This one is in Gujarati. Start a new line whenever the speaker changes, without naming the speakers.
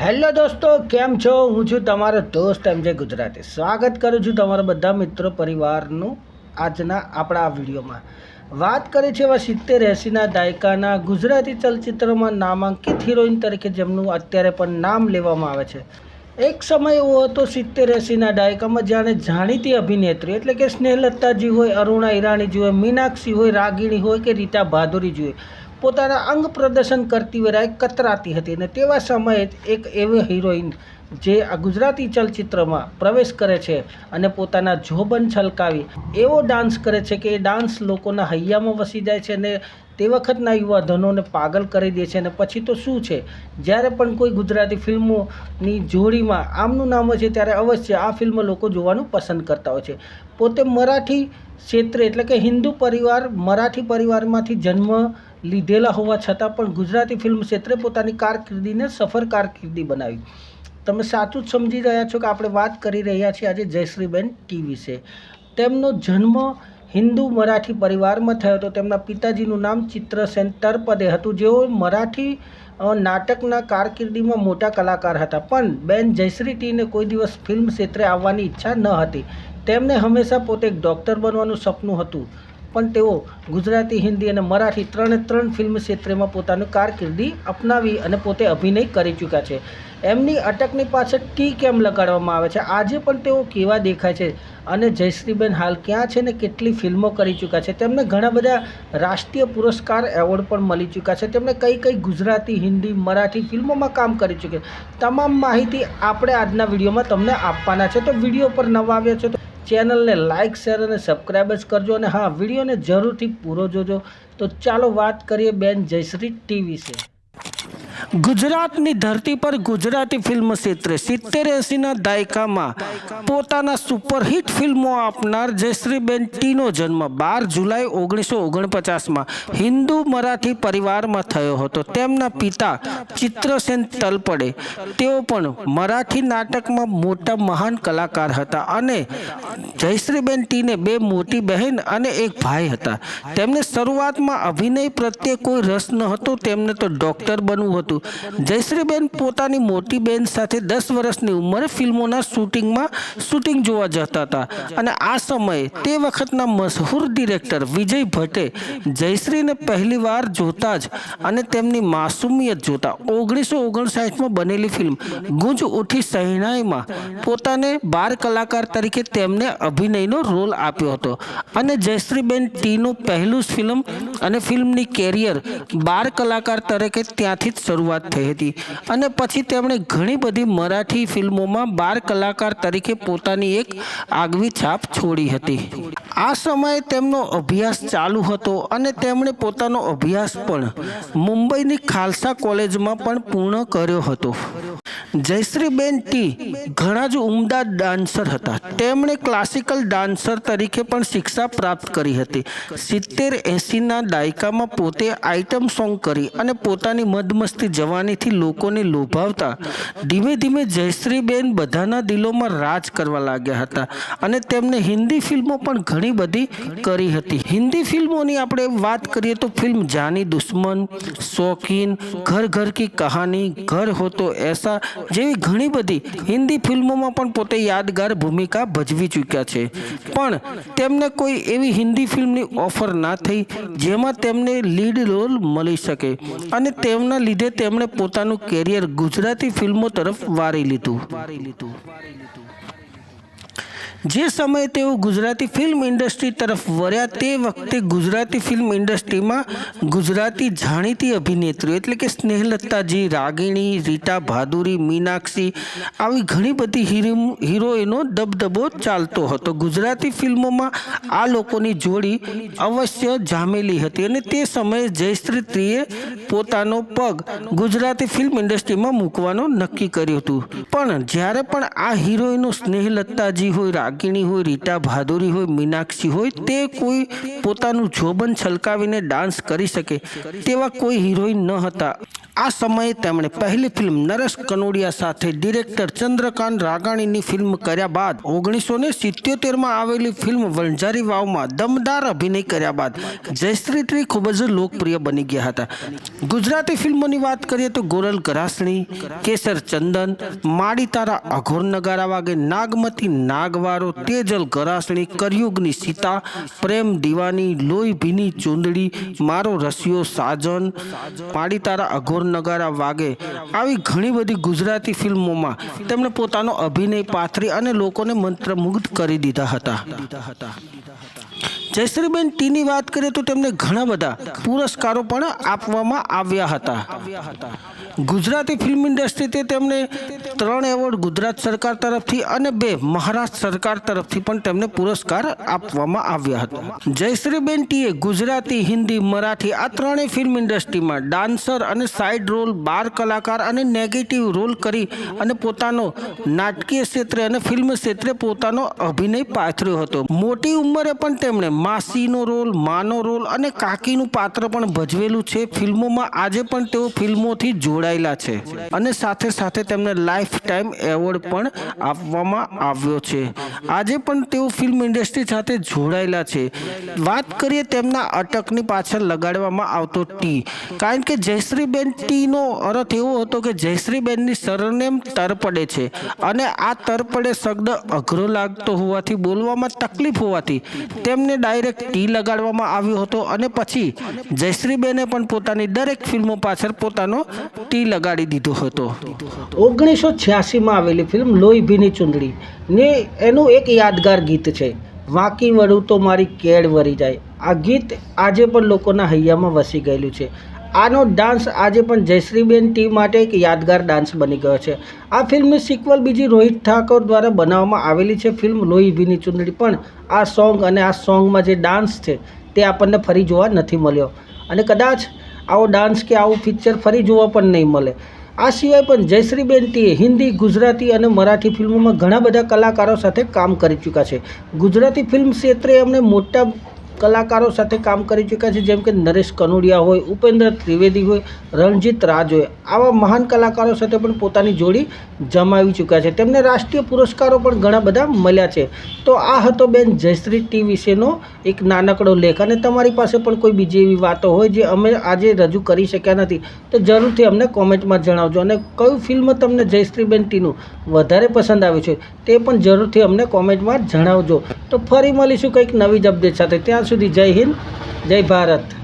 હેલો દોસ્તો, કેમ છો? હું છું તમારો દોસ્ત એમ જે ગુજરાતી. સ્વાગત કરું છું તમારા બધા મિત્રો પરિવારનું આજના આપણા આ વિડીયોમાં. વાત કરી છે એવા સિત્તેર એંસીના દાયકાના ગુજરાતી ચલચિત્રમાં નામાંકિત હિરોઈન તરીકે જેમનું અત્યારે પણ નામ લેવામાં આવે છે. એક સમય એવો હતો સિત્તેર એંસીના દાયકામાં જાણે જાણીતી અભિનેત્રી એટલે કે સ્નેહલતાજી હોય, અરુણા ઈરાણીજી હોય, મીનાક્ષી હોય, રાગીણી હોય કે રીતા ભાદુરીજી હોય. પોતાના અંગ પ્રદર્શન કરતી વેળાએ કતરાતી હતી અને તેવા સમયે એક એવી હિરોઈન જે આ ગુજરાતી ચલચિત્રમાં પ્રવેશ કરે છે અને પોતાના જોબન છલકાવી એવો ડાન્સ કરે છે કે એ ડાન્સ લોકોના હૈયામાં વસી જાય છે અને તે વખતના યુવાધનોને પાગલ કરી દે છે અને પછી તો શું છે? જ્યારે પણ કોઈ ગુજરાતી ફિલ્મોની જોડીમાં આમનું નામ હોય છે ત્યારે અવશ્ય આ ફિલ્મ લોકો જોવાનું પસંદ કરતા હોય છે. પોતે મરાઠી ક્ષેત્રે એટલે કે હિન્દુ પરિવાર, મરાઠી પરિવારમાંથી જન્મ લીધેલા હોવા છતાં પણ ગુજરાતી ફિલ્મ ક્ષેત્રે પોતાની કારકિર્દીને સફળ કારકિર્દી બનાવી. તમે સાચું જ સમજી રહ્યા છો કે આપણે વાત કરી રહ્યા છીએ આજે જયશ્રીબેન ટી વિશે તેમનો જન્મ હિન્દુ મરાઠી પરિવારમાં થયો હતો. તેમના પિતાજીનું નામ ચિત્રસેન તરપદે હતું. જેઓ મરાઠી નાટકના કારકિર્દીમાં મોટા કલાકાર હતા. પણ બેન જયશ્રી ટીને કોઈ દિવસ ફિલ્મ ક્ષેત્રે આવવાની ઈચ્છા ન હતી. તેમને હંમેશા પોતે એક ડૉક્ટર બનવાનું સપનું હતું. પણ તેઓ ગુજરાતી, હિન્દી અને મરાઠી ત્રણે ત્રણ ફિલ્મ ક્ષેત્રમાં પોતાની કારકિર્દી અપનાવી અને પોતે અભિનય કરી ચૂક્યા છે. એમની અટકની પાછળ ટી કેમ લગાડવામાં આવે છે? આજે પણ તેઓ કેવા દેખાય છે? અને જયશ્રીબેન, હાલ ક્યાં છે ને કેટલી ફિલ્મો કરી ચૂક્યા છે? તેમને ઘણા બધા રાષ્ટ્રીય પુરસ્કાર એવોર્ડ પણ મળી ચૂક્યા છે. તેમણે કઈ કઈ ગુજરાતી, હિન્દી, મરાઠી ફિલ્મોમાં કામ કરી ચૂક્યા તમામ માહિતી આપણે આજના વિડીયોમાં તમને આપવાના છે. તો વીડિયો પર નવા આવ્યા છે તો ચેનલને લાઇક શેર અને સબસ્ક્રાઈબ જ કરજો અને હા, વિડીયોને જરૂરથી પૂરો જોજો. તો ચાલો વાત કરીએ બેન જયશ્રી ટીવી વિશે ગુજરાતની ધરતી પર ગુજરાતી ફિલ્મ ક્ષેત્રે સિત્તેર એંસીના દાયકામાં પોતાના સુપરહિટ ફિલ્મો આપનાર જયશ્રીબેન ટીનો જન્મ બાર જુલાઈ ઓગણીસો ઓગણપચાસમાં હિન્દુ મરાઠી પરિવારમાં થયો હતો. તેમના પિતા ચિત્રસેન તલપડે. તેઓ પણ મરાઠી નાટકમાં મોટા મહાન કલાકાર હતા અને જયશ્રીબેન ટીને બે મોટી બહેન અને એક ભાઈ હતા. તેમને શરૂઆતમાં અભિનય પ્રત્યે કોઈ રસ ન હતો તેમને તો ડૉક્ટર બનવું હતું. જયશ્રીબેન પોતાની મોટી બેન સાથે દસ વર્ષની ઉંમરે ફિલ્મોના શૂટિંગમાં શૂટિંગ જોવા જતા હતા. અને આ સમયે તે વખતના મશહૂર ડિરેક્ટર વિજય ભટ્ટે જયશ્રીને પહેલીવાર જોતા જ અને તેમની માસુમિયત જોતા ઓગણીસો ઓગણસાઠમાં બનેલી ફિલ્મ ગુંજ ઉઠી સહેનાઈમાં પોતાને બાર કલાકાર તરીકે તેમને અભિનયનો રોલ આપ્યો હતો. અને જયશ્રીબેન ટીનું પહેલું જ ફિલ્મ અને ફિલ્મની કેરિયર બાર કલાકાર તરીકે ત્યાંથી જ શરૂઆત થઈ હતી. અને પછી તેમણે ઘણી બધી મરાઠી ફિલ્મોમાં બાર કલાકાર તરીકે પોતાની એક આગવી છાપ છોડી હતી. આ સમયે તેમનો અભ્યાસ ચાલુ હતો અને તેમણે પોતાનો અભ્યાસ પણ મુંબઈની ખાલસા કોલેજમાં પણ પૂર્ણ કર્યો હતો. જયશ્રીબેન ટી ઘણા જ ઉમદા ડાન્સર હતા. તેમણે ક્લાસિકલ ડાન્સર તરીકે પણ શિક્ષા પ્રાપ્ત કરી હતી. સિત્તેર એંસીના દાયકામાં પોતે આઇટમ સોંગ કરી અને પોતાની મદમસ્તી જવાનીથી લોકોને લોભાવતા ધીમે ધીમે જયશ્રીબેન બધાના દિલોમાં રાજ કરવા લાગ્યા હતા અને તેમને હિન્દી ફિલ્મો પણ ઘણી બધી કરી હતી. હિન્દી ફિલ્મોની આપણે વાત કરીએ તો ફિલ્મ જાની દુશ્મન શોખીન ઘર ઘર કી કહાની, ઘર હો તો એસા જેવી ઘણી બધી હિન્દી ફિલ્મોમાં પણ પોતે યાદગાર ભૂમિકા ભજવી ચૂક્યા છે. પણ તેમને કોઈ એવી હિન્દી ફિલ્મની ઓફર ના થઈ જેમાં તેમને લીડ રોલ મળી શકે અને તેમના લીધે તેમણે પોતાનું કેરિયર ગુજરાતી ફિલ્મો તરફ વારી લીધું. વારી લીધું જે સમયે તેઓ ગુજરાતી ફિલ્મ ઇન્ડસ્ટ્રી તરફ વળ્યા તે વખતે ગુજરાતી ફિલ્મ ઇન્ડસ્ટ્રીમાં ગુજરાતી જાણીતી અભિનેત્રીઓ એટલે કે સ્નેહલતાજી, રાગીણી, રીટા ભાદુરી, મીનાક્ષી આવી ઘણી બધી હિરો- હિરોઈનો દબદબો ચાલતો હતો. ગુજરાતી ફિલ્મોમાં આ લોકોની જોડી અવશ્ય જામેલી હતી અને તે સમયે જયશ્રીત્રીએ પોતાનો પગ ગુજરાતી ફિલ્મ ઇન્ડસ્ટ્રીમાં મૂકવાનું નક્કી કર્યું હતું. પણ જ્યારે પણ આ હિરોઈનો સ્નેહલતાજી હોય રાગીણી હોય, રીટા ભાદુરી હોય, મીનાક્ષી હોય, તે કોઈ પોતાનું જોબન છલકાવીને ડાન્સ કરી શકે તેવા કોઈ હિરોઈન ન હતા.
આ સમયે તેમણે પહેલી ફિલ્મ નરેશ કનોડિયા સાથે ડિરેક્ટર ચંદ્રકાંત રાગાણીની ફિલ્મ કર્યા બાદ ઓગણીસો ને સિત્યોતેરમાં આવેલી ફિલ્મ વણઝારી વાવમાં દમદાર અભિનય કર્યા બાદ જયશ્રી ટ્રી ખૂબ જ લોકપ્રિય બની ગયા હતા. ગુજરાતી ફિલ્મોની વાત કરીએ તો ગોરલ ગરાસણી કેસર ચંદન માડી તારા અઘોર નગારા વાગે, નાગમતી નાગવારો, તેજલ ગરાસણી કરયુગની સીતા, પ્રેમ દીવાની, લોહી ભીની ચૂંદડી, મારો રસિયો સાજન માડી તારા અઘોર નગારા વાગે. આવી ઘણી બધી ગુજરાતી ફિલ્મોમાં તેમણે પોતાનો અભિનય પાથરી અને લોકોને મંત્રમુગ્ધ કરી દીધા હતા. જયશ્રીબેન ટીની વાત કરીએ તો તેમને ઘણા બધા પુરસ્કારો પણ આપવામાં આવ્યા હતા. ગુજરાતી ફિલ્મ ઇન્ડસ્ટ્રીથી તેમને ત્રણ એવોર્ડ ગુજરાત સરકાર તરફથી અને બે મહારાષ્ટ્ર સરકાર તરફથી પણ તેમને પુરસ્કાર આપવામાં આવ્યા હતા. જયશ્રીબેન ટીએ ગુજરાતી, હિન્દી, મરાઠી આ ત્રણેય ફિલ્મ ઇન્ડસ્ટ્રીમાં ડાન્સર અને સાઇડ રોલ, બાર કલાકાર અને નેગેટિવ રોલ કરી અને પોતાનો નાટકીય ક્ષેત્રે અને ફિલ્મ ક્ષેત્રે પોતાનો અભિનય પાથર્યો હતો. મોટી ઉંમરે પણ તેમણે માસીનો રોલ, માનો રોલ અને કાકીનું પાત્ર પણ ભજવેલું છે. ફિલ્મોમાં આજે પણ તેઓ ફિલ્મોથી જોડાયેલા છે. અને સાથે સાથે તેમને લાઈફ ટાઈમ એવોર્ડ પણ આપવામાં આવ્યો છે. આજે પણ તેઓ ફિલ્મ ઇન્ડસ્ટ્રી સાથે જોડાયેલા છે. વાત કરીએ તેમના અટકની પાછળ લગાડવામાં આવતો ટી કારણ કે જયશ્રીબેન ટીનો અર્થ એવો હતો કે જયશ્રીબેનની સરનેમ તરપડે છે અને આ તરપડે શબ્દ અઘરો લાગતો હોવાથી બોલવામાં તકલીફ હોવાથી તેમને ડાયરેક્ટ ટી લગાડવામાં આવ્યો હતો અને પછી જયશ્રીબેને પણ પોતાની દરેક ફિલ્મો પાછળ પોતાનો ટી લગાડી દીધો હતો. ઓગણીસો છ્યાસીમાં આવેલી ફિલ્મ લોહી ભીની ચૂંદડી. ને એનું એક યાદગાર ગીત છે, વાંકી વળું તો મારી કેડ વરી જાય. આ ગીત આજે પણ લોકોના હૈયામાં વસી ગયેલું છે. આનો ડાન્સ આજે પણ જયશ્રીબેન ટી માટે એક યાદગાર ડાન્સ બની ગયો છે. આ ફિલ્મની સિક્વલ બીજી રોહિત ઠાકોર દ્વારા બનાવવામાં આવેલી છે ફિલ્મ લોહી ભીની ચૂંદડી. પણ આ સોંગ અને આ સોંગમાં જે ડાન્સ છે તે આપણને ફરી જોવા નથી મળ્યો. અને કદાચ આવો ડાન્સ કે આવું પિક્ચર ફરી જોવા પણ નહીં મળે. આ સિવાય પણ જયશ્રીબેન ટીએ હિન્દી, ગુજરાતી અને મરાઠી ફિલ્મોમાં ઘણા બધા કલાકારો સાથે કામ કરી ચૂક્યા છે. ગુજરાતી ફિલ્મ ક્ષેત્રે એમણે મોટા કલાકારો સાથે કામ કરી ચૂક્યા છે, જેમ કે નરેશ કનોડિયા હોય, ઉપેન્દ્ર ત્રિવેદી હોય, રણજીત રાજ હોય. આવા મહાન કલાકારો સાથે પણ પોતાની જોડી જમાવી ચૂક્યા છે. તેમને રાષ્ટ્રીય પુરસ્કારો પણ ઘણા બધા મળ્યા છે. તો આ હતો બેન જયશ્રી ટી વિશેનો એક નાનકડો લેખ. અને તમારી પાસે પણ કોઈ બીજી એવી વાતો હોય જે અમે આજે રજૂ કરી શક્યા નથી, તો જરૂરથી અમને કોમેન્ટમાં જણાવજો. અને કયું ફિલ્મ તમને જયશ્રીબેન ટીનું વધારે પસંદ આવ્યું છે, તે પણ જરૂરથી અમને કોમેન્ટમાં જણાવજો. તો ફરી મળીશું કંઈક નવી જ અપડેટ સાથે. ત્યાં સુધી જય હિન્દ, જય ભારત.